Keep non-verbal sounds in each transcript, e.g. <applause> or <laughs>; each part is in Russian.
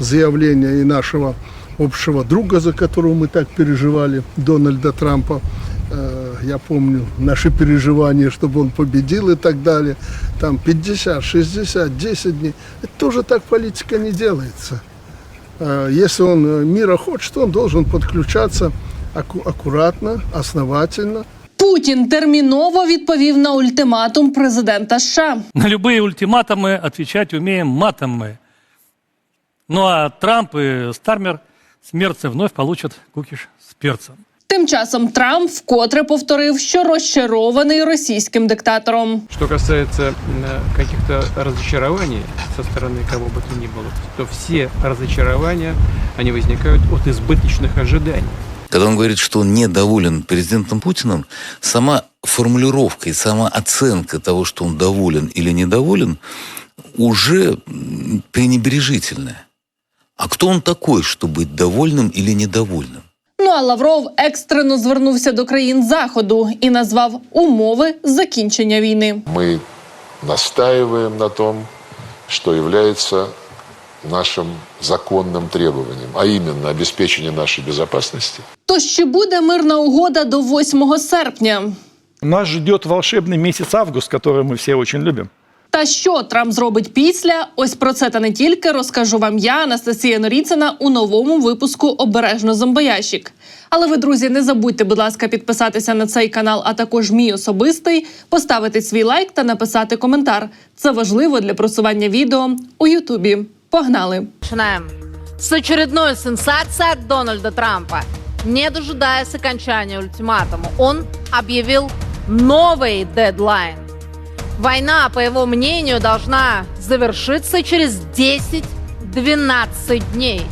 заявления и нашего общего друга, за которого мы так переживали, Дональда Трампа. Э, Я помню наши переживания, чтобы он победил и так далее. Там 50, 60, 10 дней. Это тоже так политика не делается. Э, Если он э, мира хочет, он должен подключаться аку- аккуратно, основательно. Путін терміново відповів на ультиматум президента США. На любые ультиматумы отвечать умеем матом мы. Ну а Трамп и Стармер смерцы вновь получат кукиш с перцем. Тим часом Трамп вкотре повторив, що розчарований російським диктатором. Что касается каких-то разочарований со стороны кого бы то ни было, то все разочарования, они возникают от избыточных ожиданий. Когда он говорит, что он недоволен президентом Путиным, сама формулировка и сама оценка того, что он доволен или недоволен, уже пренебрежительная. А кто он такой, чтобы быть довольным или недовольным? Ну а Лавров екстрено звернувся до країн заходу і назвав умови закінчення війни. Мы настаиваем на том, что является нашим законным требованием, а именно обеспечение нашей безопасности. Тож чи буде мирна угода до 8 серпня? Нас ждет волшебный месяц август, который мы все очень любим. Та що Трамп зробить після? Ось про це та не тільки розкажу вам я, Анастасія Норіцина, у новому випуску Обережно зомбоящик. Але ви, друзі, не забудьте, будь ласка, підписатися на цей канал, а також мій особистий, поставити свій лайк та написати коментар. Це важливо для просування відео у Ютубі. Погнали! Начинаем с очередной сенсации от Дональда Трампа. Не дожидаясь окончания ультиматума, он объявил новый дедлайн. Война, по его мнению, должна завершиться через 10-12 дней.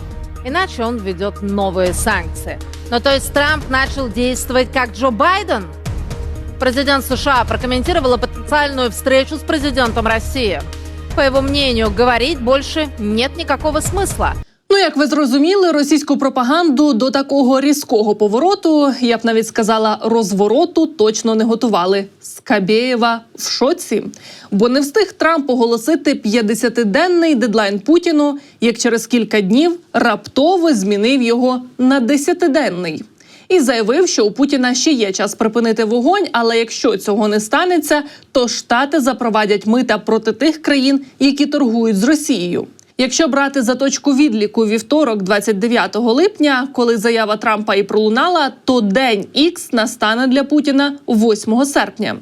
Иначе он введет новые санкции. Ну, то есть Трамп начал действовать как Джо Байден? Президент США прокомментировала потенциальную встречу с президентом России. По его мнению, говорить больше нет никакого смысла. Ну, як ви зрозуміли, російську пропаганду до такого різкого повороту, я б навіть сказала, розвороту точно не готували. Скабєєва в шоці, бо не встиг Трамп оголосити 50-денний дедлайн Путіну, як через кілька днів раптово змінив його на 10-денний. І заявив, що у Путіна ще є час припинити вогонь, але якщо цього не станеться, то штати запровадять мита проти тих країн, які торгують з Росією. Якщо брати за точку відліку вівторок, 29 липня, коли заява Трампа і пролунала, то день Ікс настане для Путіна 8 серпня.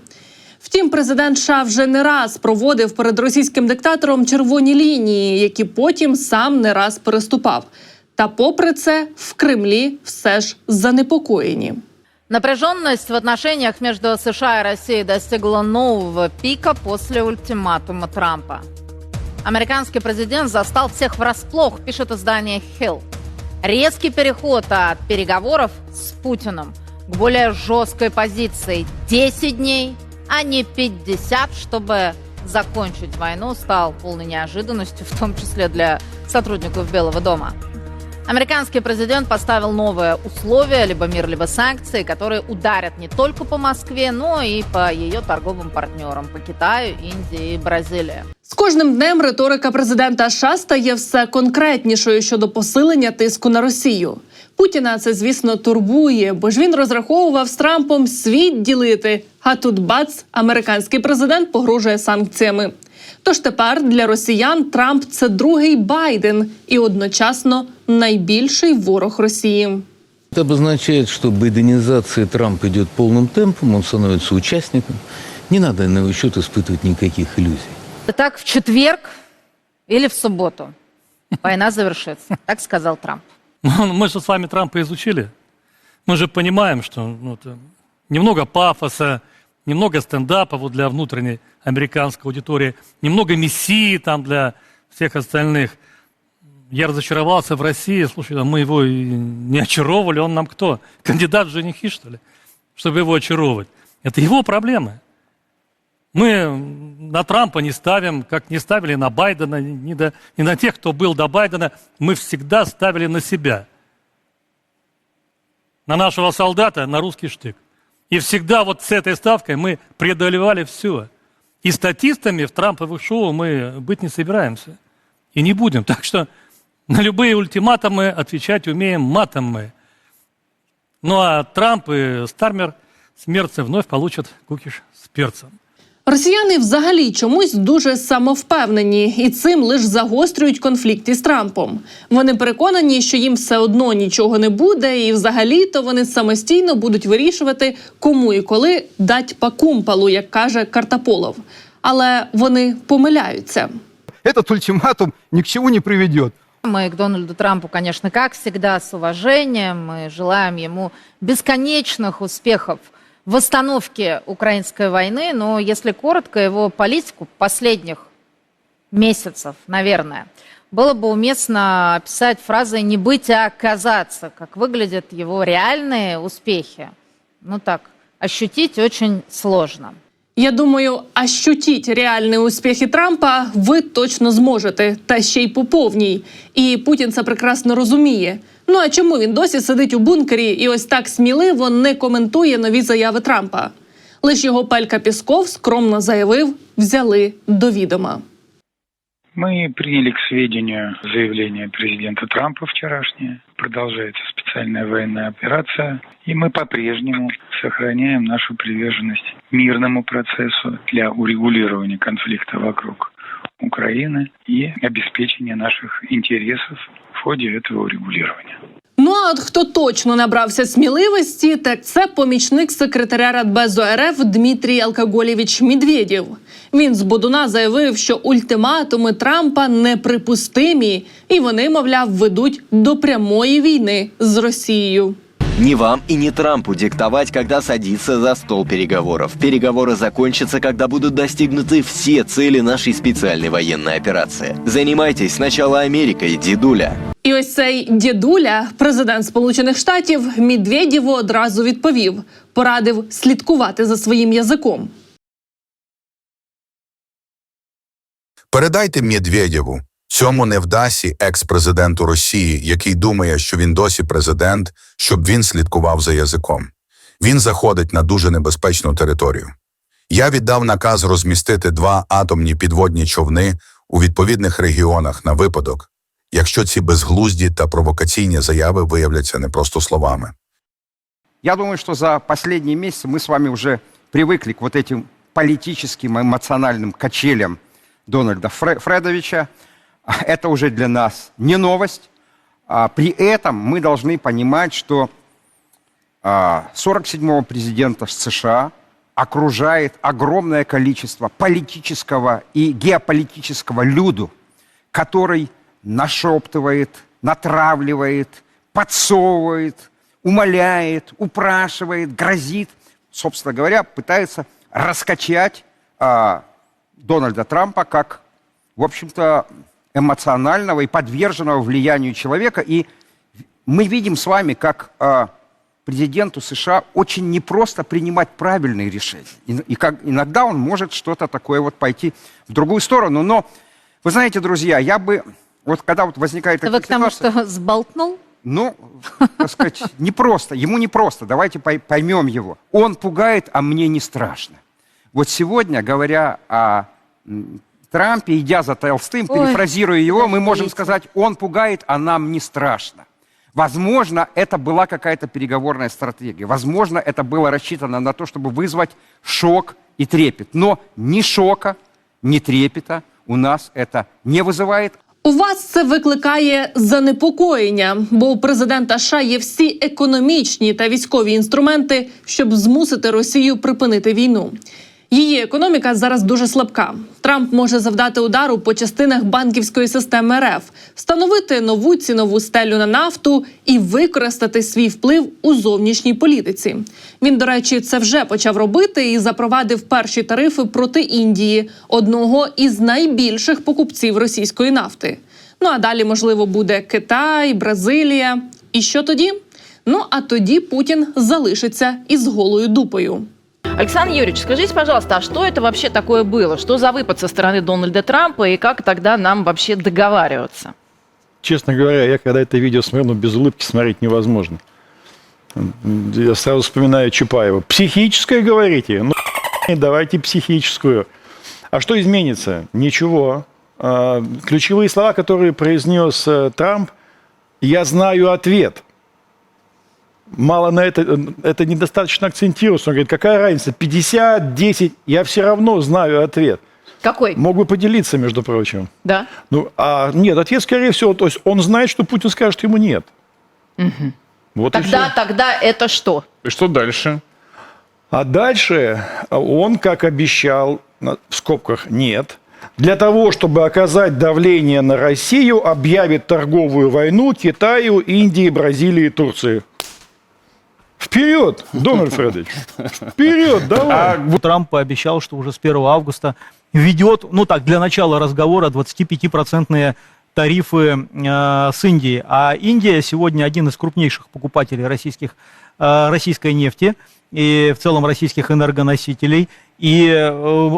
Втім, президент США вже не раз проводив перед російським диктатором червоні лінії, які потім сам не раз переступав. Та, попри це, в Кремлі все ж занепокоєні. Напряженность в отношениях между США и Россией достигла нового пика после ультиматума Трампа. Американский президент застал всех врасплох, пишет издание Hill. Резкий переход от переговоров с Путиным к более жесткой позиции 10 дней, а не 50, чтобы закончить войну, стал полной неожиданностью, в том числе для сотрудников Белого дома. Американский президент поставил новые условия, либо мир, либо санкции, которые ударят не только по Москве, но и по ее торговым партнерам, по Китаю, Индии и Бразилии. З кожним днем риторика президента США стає все конкретнішою щодо посилення тиску на Росію. Путіна це, звісно, турбує, бо ж він розраховував з Трампом світ ділити. А тут бац, американський президент погрожує санкціями. Тож тепер для росіян Трамп це другий Байден і одночасно найбільший ворог Росії. Это обозначает, что байденизация Трампа идет полным темпом, он становится участником. Не надо на его счет испытывать никаких иллюзий. Так в четверг или в субботу война завершится, <laughs> так сказал Трамп. Ну, Мы же с вами Трампа изучили. Мы же понимаем, что ну, это немного пафоса, немного стендапа вот для внутренней американской аудитории, немного мессии там для всех остальных. Я разочаровался в России. Слушай, а мы его не очаровывали. Он нам кто? <laughs> Кандидат в женихи, что ли? Чтобы его очаровывать. Это его проблемы. Мы на Трампа не ставим, как не ставили на Байдена, ни, до- ни на тех, кто был до Байдена. Мы всегда ставили на себя. На нашего солдата, на русский штык. И всегда вот с этой ставкой мы преодолевали все. И статистами в трамповых шоу мы быть не собираемся. И не будем. <laughs> Так что На любые ультиматумы отвечать умеем матом мы. Ну а Трамп и Стармер смерцы вновь получат кукиш с перцем. Росіяни взагалі чомусь дуже самовпевнені і цим лише загострюють конфлікт із Трампом. Вони переконані, що їм все одно нічого не буде, і взагалі-то вони самостійно будуть вирішувати, кому і коли дать по кумпалу, як каже Картаполов. Але вони помиляються. Этот ультиматум ни к чему не приведет. Мы к Дональду Трампу, конечно, как всегда, с уважением. Мы желаем ему бесконечных успехов в остановке украинской войны. Но если коротко, его политику последних месяцев, наверное, было бы уместно описать фразой «не быть, а оказаться», как выглядят его реальные успехи. Ну так, ощутить очень сложно. Я думаю, ощутіть реальні успіхи Трампа ви точно зможете, та ще й по повній. І Путін це прекрасно розуміє. Ну а чому він досі сидить у бункері і ось так сміливо не коментує нові заяви Трампа? Лиш його пелька Пісков скромно заявив, взяли до відома. Мы приняли к сведению заявление президента Трампа вчерашнее. Продолжается специальная военная операция. И мы по-прежнему сохраняем нашу приверженность мирному процессу для урегулирования конфликта вокруг Украины и обеспечения наших интересов в ходе этого урегулирования. Ну а от хто точно набрався сміливості, так це помічник секретаря Радбезу РФ Дмитрій Алкоголєвич Медведєв. Він з Бодуна заявив, що ультиматуми Трампа неприпустимі, і вони, мовляв, ведуть до прямої війни з Росією. Не вам и не Трампу диктовать, когда садиться за стол переговоров. Переговоры закончатся, когда будут достигнуты все цели нашей специальной военной операции. Занимайтесь сначала Америкой, дедуля. І ось цей дідуля, президент Сполучених Штатів, Медведєву одразу відповів, порадив слідкувати за своїм язиком. Передайте Медведєву, цьому невдасі екс-президенту Росії, який думає, що він досі президент, щоб він слідкував за язиком. Він заходить на дуже небезпечну територію. Я віддав наказ розмістити два атомні підводні човни у відповідних регіонах на випадок, якщо ці безглузді та провокаційні заяви виявляться не просто словами. Я думаю, что за последние месяцы мы с вами уже привыкли к вот этим политическим, эмоциональным качелям Дональда Фре- Фредовича. А Это уже для нас не новость. А При этом мы должны понимать, что а, 47-го президента США окружает огромное количество политического и геополитического люду, который нашептывает, натравливает, подсовывает, умоляет, упрашивает, грозит, собственно говоря, пытается раскачать а, Дональда Трампа как, в общем-то, эмоционального и подверженного влиянию человека. И мы видим с вами, как а, президенту США очень непросто принимать правильные решения. И, и как иногда он может что-то такое вот пойти в другую сторону. Но, вы знаете, друзья, я бы, вот когда вот возникает Вы такая к тому, ситуация- что <laughs> сболтнул? ну, так сказать, непросто. Ему непросто. Давайте пой- поймем его. Он пугает, а мне не страшно. Вот сегодня, говоря о Трампе, идя за Толстым, Ой, перефразируя его, мы можем сказать, он пугает, а нам не страшно. Возможно, это была какая-то переговорная стратегия. Возможно, это было рассчитано на то, чтобы вызвать шок и трепет. Но ни шока, ни трепета у нас это не вызывает. У вас це викликає занепокоєння, бо у президента США є всі економічні та військові інструменти, щоб змусити Росію припинити війну. Її економіка зараз дуже слабка. Трамп може завдати удару по частинах банківської системи РФ, встановити нову цінову стелю на нафту і використати свій вплив у зовнішній політиці. Він, до речі, це вже почав робити і запровадив перші тарифи проти Індії, одного із найбільших покупців російської нафти. Ну а далі, можливо, буде Китай, Бразилія. І що тоді? Ну а тоді Путін залишиться із голою дупою. Александр Юрьевич, скажите, пожалуйста, а что это вообще такое было? Что за выпад со стороны Дональда Трампа и как тогда нам вообще договариваться? Честно говоря, я когда это видео смотрел, ну, без улыбки смотреть невозможно. Я сразу вспоминаю Чапаева. Психическое, говорите? Ну, давайте психическую. А что изменится? Ничего. э, ключевые слова, которые произнес э, Трамп, я знаю ответ. Мало на это, это недостаточно акцентируется. Он говорит, какая разница, 50, 10, я все равно знаю ответ. Какой? Мог бы поделиться, между прочим. Да. Ну, а нет, ответ, скорее всего, то есть он знает, что Путин скажет ему нет. Вот и Тогда, тогда это что? И что дальше? А дальше он, как обещал, в скобках нет, для того, чтобы оказать давление на Россию, объявит торговую войну Китаю, Индии, Бразилии и Турции. Вперед, Дональд Фредович! Вперед, давай! А Трамп пообещал, что уже с 1 августа введет, ну так, для начала разговора 25-процентные тарифы э, с Индией. А Индия сегодня один из крупнейших покупателей российских, э, российской нефти и в целом российских энергоносителей. И э,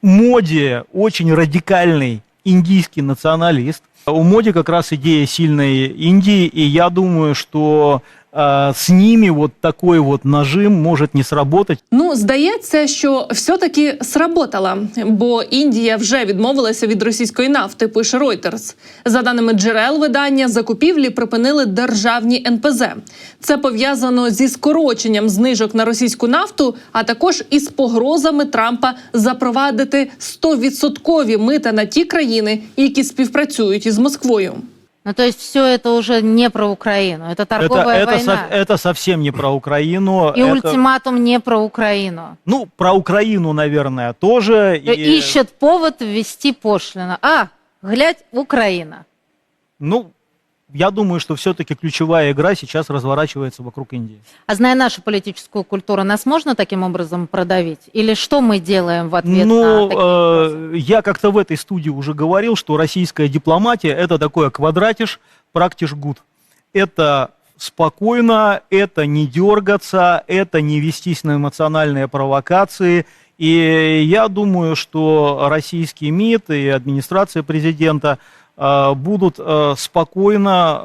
Моди очень радикальный индийский националист. У Моди как раз идея сильной Индии, и я думаю, что с ними вот такой вот нажим может не сработать. Ну, здається, що все-таки сработала, бо Індія вже відмовилася від російської нафти, пише Reuters. За даними джерел видання, закупівлі припинили державні НПЗ. Це пов'язано зі скороченням знижок на російську нафту, а також із погрозами Трампа запровадити 100% мита на ті країни, які співпрацюють із Москвою. Ну, то есть все это уже не про Украину, это Это, торговая это, война. со- это совсем не про Украину. И это- ультиматум не про Украину. Ну, про Украину, наверное, тоже. И- Ищет повод ввести пошлину. А, глядь, Украина. Ну, я думаю, что все-таки ключевая игра сейчас разворачивается вокруг Индии. А зная нашу политическую культуру, нас можно таким образом продавить? Или что мы делаем в ответ Ну, на такие э, я как-то в этой студии уже говорил, что российская дипломатия это такое квадратиш, практиш гуд. Это спокойно, это не дергаться, это не вестись на эмоциональные провокации. И я думаю, что российский МИД и администрация президента э, будут э, спокойно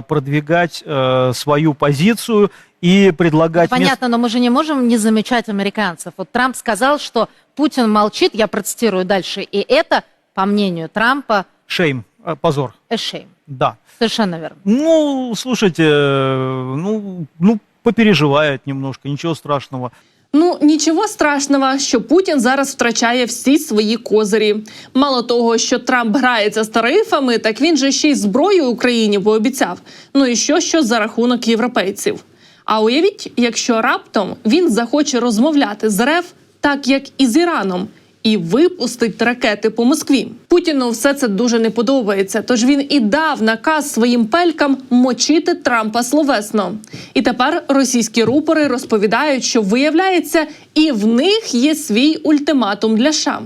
э, продвигать э, свою позицию и предлагать... Понятно, но мы же не можем не замечать американцев. Вот Трамп сказал, что Путин молчит, я процитирую дальше, и это, по мнению Трампа, Шейм, э, позор. shame. Да. Совершенно верно. Ну, слушайте, э, ну, ну, попереживает немножко, ничего страшного. Ну нічого страшного, що Путін зараз втрачає всі свої козирі. Мало того, що Трамп грається з тарифами, так він же ще й зброю Україні пообіцяв. Ну і що, що за рахунок європейців. А уявіть, якщо раптом він захоче розмовляти з РФ так, як і з Іраном. І випустить ракети по Москві. Путіну все це дуже не подобається. Тож він і дав наказ своїм пелькам мочити Трампа словесно. І тепер російські рупори розповідають, що виявляється, і в них є свій ультиматум для США.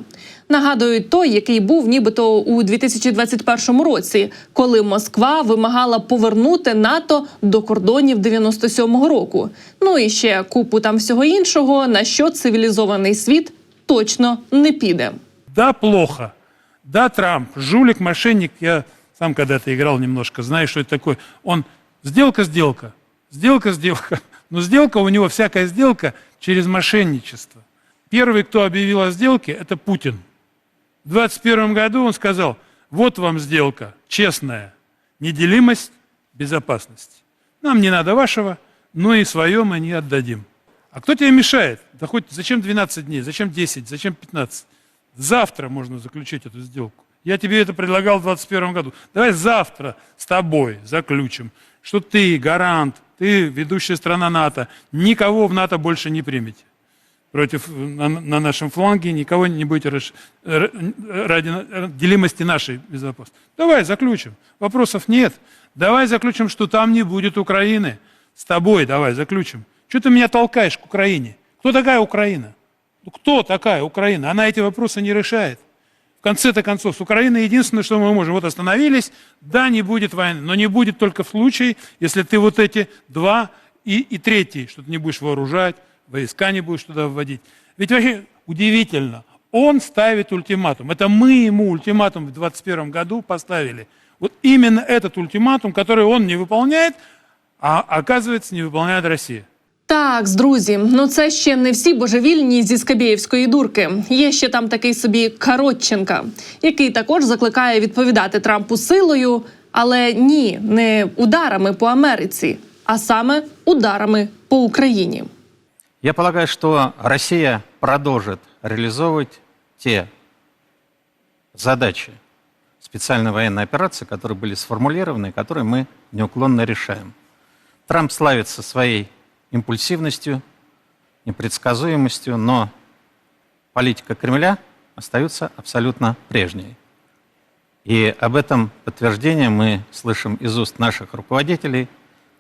Нагадують той, який був нібито у 2021 році, коли Москва вимагала повернути НАТО до кордонів 97-го року. Ну і ще купу там всього іншого, на що цивілізований світ точно не піде. Да, плохо. Да, Трамп, жулик, мошенник. Я сам когда-то играл немножко, знаю, что это такое. Он сделка, сделка, сделка, сделка. <laughs> Но сделка у него, всякая сделка через мошенничество. Первый, кто объявил о сделке, это Путин. В 2021 году он сказал, вот вам сделка, честная, неделимость, безопасность. Нам не надо вашего, но и свое мы не отдадим. А кто тебе мешает? Да хоть зачем 12 дней, зачем 10, зачем 15? Завтра можно заключить эту сделку. Я тебе это предлагал в 2021 году. Давай завтра с тобой заключим, что ты гарант, ты ведущая страна НАТО, никого в НАТО больше не примете. Против, на, на нашем фланге никого не будете раш- ради делимости нашей безопасности. Давай заключим. Вопросов нет. Давай заключим, что там не будет Украины. С тобой давай заключим. Что ты меня толкаешь к Украине? Кто такая Украина? Ну, кто такая Украина? Она эти вопросы не решает. В конце-то концов, с Украиной единственное, что мы можем, вот остановились, да, не будет войны, но не будет только в случае, если ты вот эти два и, и третий, что ты не будешь вооружать, войска не будешь туда вводить. Ведь вообще удивительно, он ставит ультиматум. Это мы ему ультиматум в 2021 году поставили. Вот именно этот ультиматум, который он не выполняет, а оказывается не выполняет Россия. Так, друзі, ну це ще не всі божевільні зі Скабєєвської дурки. Є ще там такий собі Каротченка, який також закликає відповідати Трампу силою, але ні, не ударами по Америці, а саме ударами по Україні. Я полагаю, что Россия продолжит реализовывать те задачи специальной военной операции, которые были сформулированы, и которые мы неуклонно решаем. Трамп славится своей импульсивностью, непредсказуемостью, но политика Кремля остается абсолютно прежней. И об этом подтверждение мы слышим из уст наших руководителей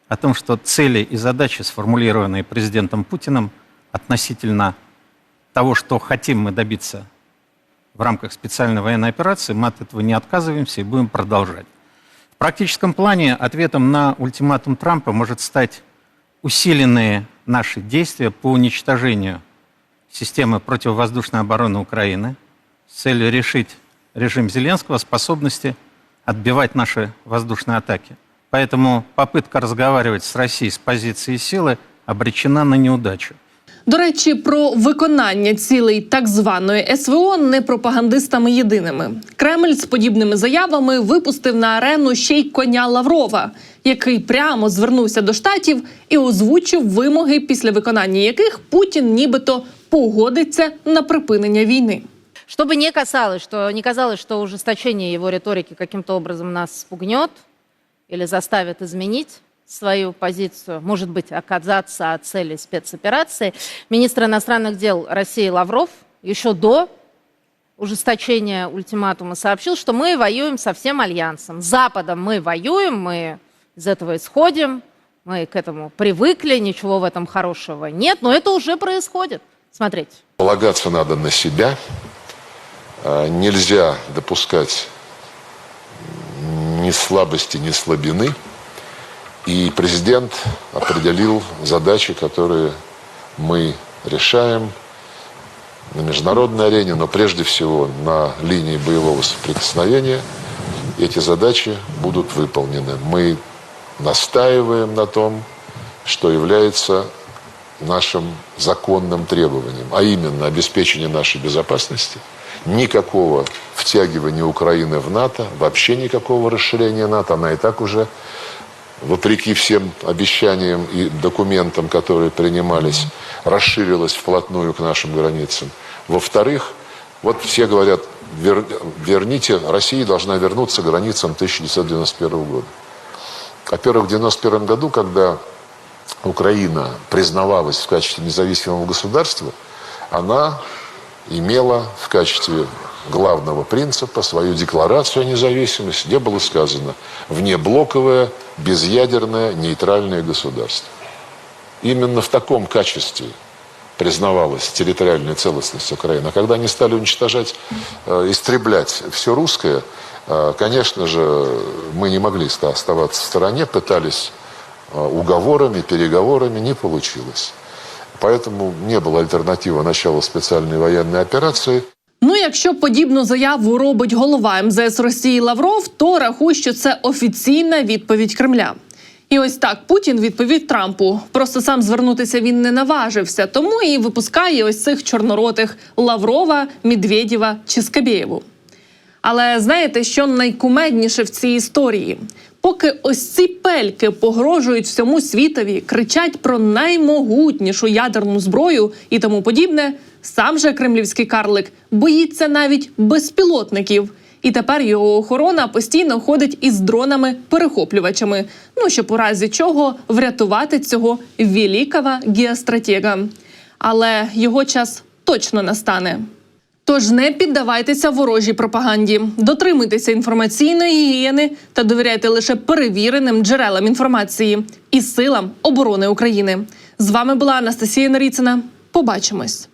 о том, что цели и задачи, сформулированные президентом Путиным относительно того, что хотим мы добиться в рамках специальной военной операции, мы от этого не отказываемся и будем продолжать. В практическом плане ответом на ультиматум Трампа может стать усиленные наши действия по уничтожению системы противовоздушной обороны Украины с целью решить режим Зеленского способности отбивать наши воздушные атаки. Поэтому попытка разговаривать с Россией с позиции силы обречена на неудачу. До речі, про виконання цілей так званої СВО не пропагандистами єдиними. Кремль з подібними заявами випустив на арену ще й коня Лаврова, який прямо звернувся до штатів і озвучив вимоги, після виконання яких Путін нібито погодиться на припинення війни. Чтобы не касалось, что не казалось, что ужесточение его риторики каким-то образом нас спугнет или заставит изменить свою позицию, может быть, оказаться от цели спецоперации, министр иностранных дел России Лавров еще до ужесточения ультиматума сообщил, что мы воюем со всем альянсом. С Западом мы воюем, мы из этого исходим, мы к этому привыкли, ничего в этом хорошего нет, но это уже происходит. Смотрите. Полагаться надо на себя. А, Нельзя допускать ни слабости, ни слабины. И президент определил задачи, которые мы решаем на международной арене, но прежде всего на линии боевого соприкосновения. Эти задачи будут выполнены. Мы настаиваем на том, что является нашим законным требованием, а именно обеспечение нашей безопасности, никакого втягивания Украины в НАТО, вообще никакого расширения НАТО, она и так уже, вопреки всем обещаниям и документам, которые принимались, расширилась вплотную к нашим границам. Во-вторых, вот все говорят, «Вер- верните, Россия должна вернуться к границам 1991 года. Во-первых, в 1991 году, когда Украина признавалась в качестве независимого государства, она имела в качестве главного принципа свою декларацию о независимости, где было сказано «внеблоковое, безъядерное, нейтральное государство». Именно в таком качестве признавалась территориальная целостность Украины. А когда они стали уничтожать, э, истреблять все русское, э, конечно же, мы не могли ста- оставаться в стороне, пытались э, уговорами, переговорами, не получилось. Поэтому не было альтернативы начала специальной военной операции. Ну, якщо подібну заяву робить голова МЗС Росії Лавров, то рахуй, що це офіційна відповідь Кремля. І ось так Путін відповів Трампу. Просто сам звернутися він не наважився, тому і випускає ось цих чорноротих Лаврова, Медведєва чи Скабєєву. Але знаєте, що найкумедніше в цій історії? Поки ось ці пельки погрожують всьому світові, кричать про наймогутнішу ядерну зброю і тому подібне, сам же кремлівський карлик боїться навіть безпілотників. І тепер його охорона постійно ходить із дронами-перехоплювачами. Ну щоб у разі чого врятувати цього великого геостратега. Але його час точно настане. Тож не піддавайтеся ворожій пропаганді, дотримуйтеся інформаційної гігієни та довіряйте лише перевіреним джерелам інформації і силам оборони України. З вами була Анастасія Наріцина. Побачимось.